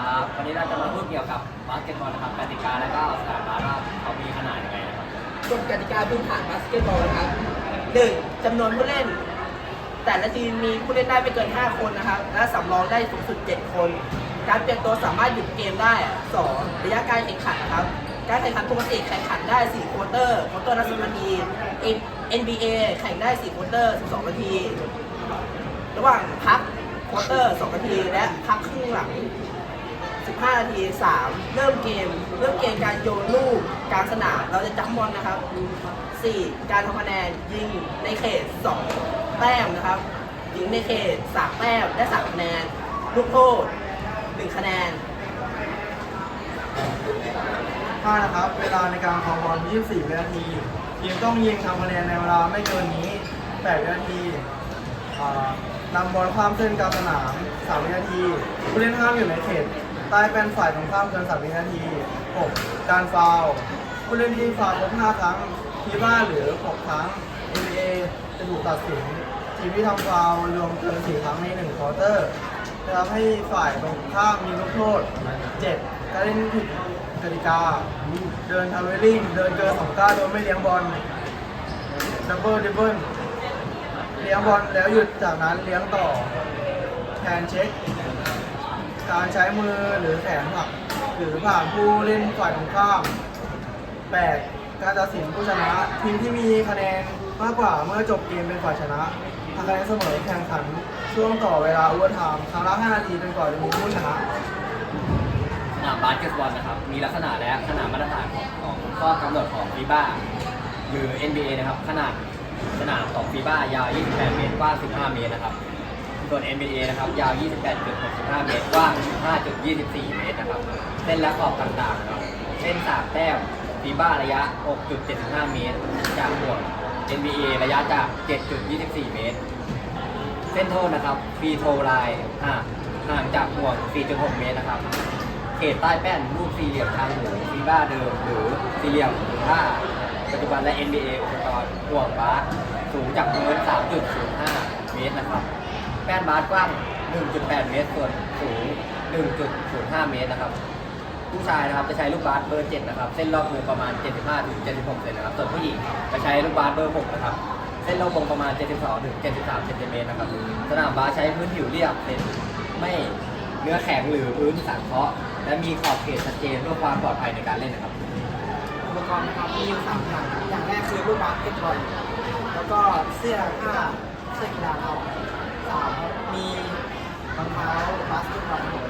ครับวันนี้เราจะมาพูดเกี่ยวกับบาสเกตบอลนะครับกติกาและก็สนามบาสว่าเขามีขนาดยังไงนะครับกฎกติกาพื้นฐานบาสเกตบอลนะครับหนึ่งจำนวนผู้เล่น แต่ละทีมมีผู้เล่นได้ไม่เกิน 5 คนนะครับ และสำรองได้สูงสุด 7 คน การเปลี่ยนตัวสามารถหยุดเกมได้สองระยะการแข่งขันนะครับ การแข่งขันปกติแข่งขันได้4ควอเตอร์ควอเตอร์ละ10นาที NBA แข่งได้4ควอเตอร์12นาที ระหว่างพักควอเตอร์2นาที และพักครึ่งหลัง 5 นาที 3 เริ่มเกม เริ่มเกมการโยนลูกกลางสนามเราจะจับบอลนะครับ 4 การทำคะแนนยิงในเขต 2 แต้มนะครับ ยิงในเขต 3 แต้มได้3คะแนน ลูกโทษ1คะแนนห้านะครับ เวลาในการคองบอล 24 วินาทีทีมต้องยิงทำคะแนนในเวลาไม่เกินนี้ 8 วินาทีนำบอลข้ามเส้นกลางสนาม 3 วินาทีผู้เล่นห้ามอยู่ในเขต ใต้แป้นฝ่ายตรงข้ามเกิน3วินาที6การฟาวล์ผู้เล่นที่ฟาวล์ครบ5ครั้งทีบ้าหรือ6ครั้ง NBA จะถูกตัดสินทีมที่ทำฟาวล์รวมเกิน4ครั้งใน1ควอเตอร์จะทำให้ฝ่ายตรงข้ามมีลูกโทษ7การเล่นผิดกติกา เดินทำเวลลิ่ง เดินเกินสองก้าวโดยไม่เลี้ยงบอลดับเบิลดับเบิลเลี้ยงบอลแล้วหยุดจากนั้นเลี้ยงต่อแทนเช็ค การใช้มือหรือแขนผักหรือผ่านผู้เล่นฝ่ายตรงข้าม 8. การตัดสินผู้ชนะทีมที่มีคะแนนมากกว่าเมื่อจบเกมเป็นฝ่ายชนะทำคะแนนเสมอแข่งขันช่วงต่อเวลาอเวอร์ไทม์ครั้งละ5นาทีจนกว่าจะมีผู้ชนะสนามบาสเกตบอลนะครับ มีลักษณะและขนาดมาตรฐานของของข้อกำหนดของฟีบ้าหรือ NBA นะครับ ขนาดสนามของฟีบ้ายาว 28 เมตรกว้าง 15 เมตรนะครับ ส่วน NBA นะครับยาว 28.65 เมตรกว้าง 15.24 เมตรนะครับเส้นและขอบต่างๆนะครับเส้นสามแต้มฟีบ้าระยะ 6.75 เมตร จากห่วง NBA ระยะจาก 7.24 เมตร เส้นโทษนะครับฟรีโทไลน์ห่างห่างจากห่วง 4.6 เมตรนะครับเขตใต้แป้นรูปสี่เหลี่ยมทางหมูฟีบ้าเดิมหรือสี่เหลี่ยมผ้าปัจจุบันและ NBA อุปกรณ์ห่วงบาสสูงจากพื้น3.05 เมตรนะครับ แป้นบาสกว้าง 1.8 เมตร ส่วนสูง 1.05 เมตรนะครับ ผู้ชายนะครับจะใช้ลูกบาสเบอร์ 7 นะครับ เส้นรอบวงประมาณ 75-76เซนนะครับ ส่วนผู้หญิงจะใช้ลูกบาสเบอร์ 6 นะครับ เส้นรอบวงประมาณ 72-73เซนติเมตรนะครับ สนามบาสใช้พื้นผิวเรียบเป็นไม่เนื้อแข็งหรือพื้นสังเคราะห์และมีขอบเขตชัดเจนเพื่อความปลอดภัยในการเล่นนะครับ อุปกรณ์นะครับมีอยู่สามอย่างอย่างแรกคือลูกบาสเกตบอลแล้วก็เสื้อผ้าเสื้อกีฬาเรา สามครับมีรองเท้าบาสเกตบอลครับ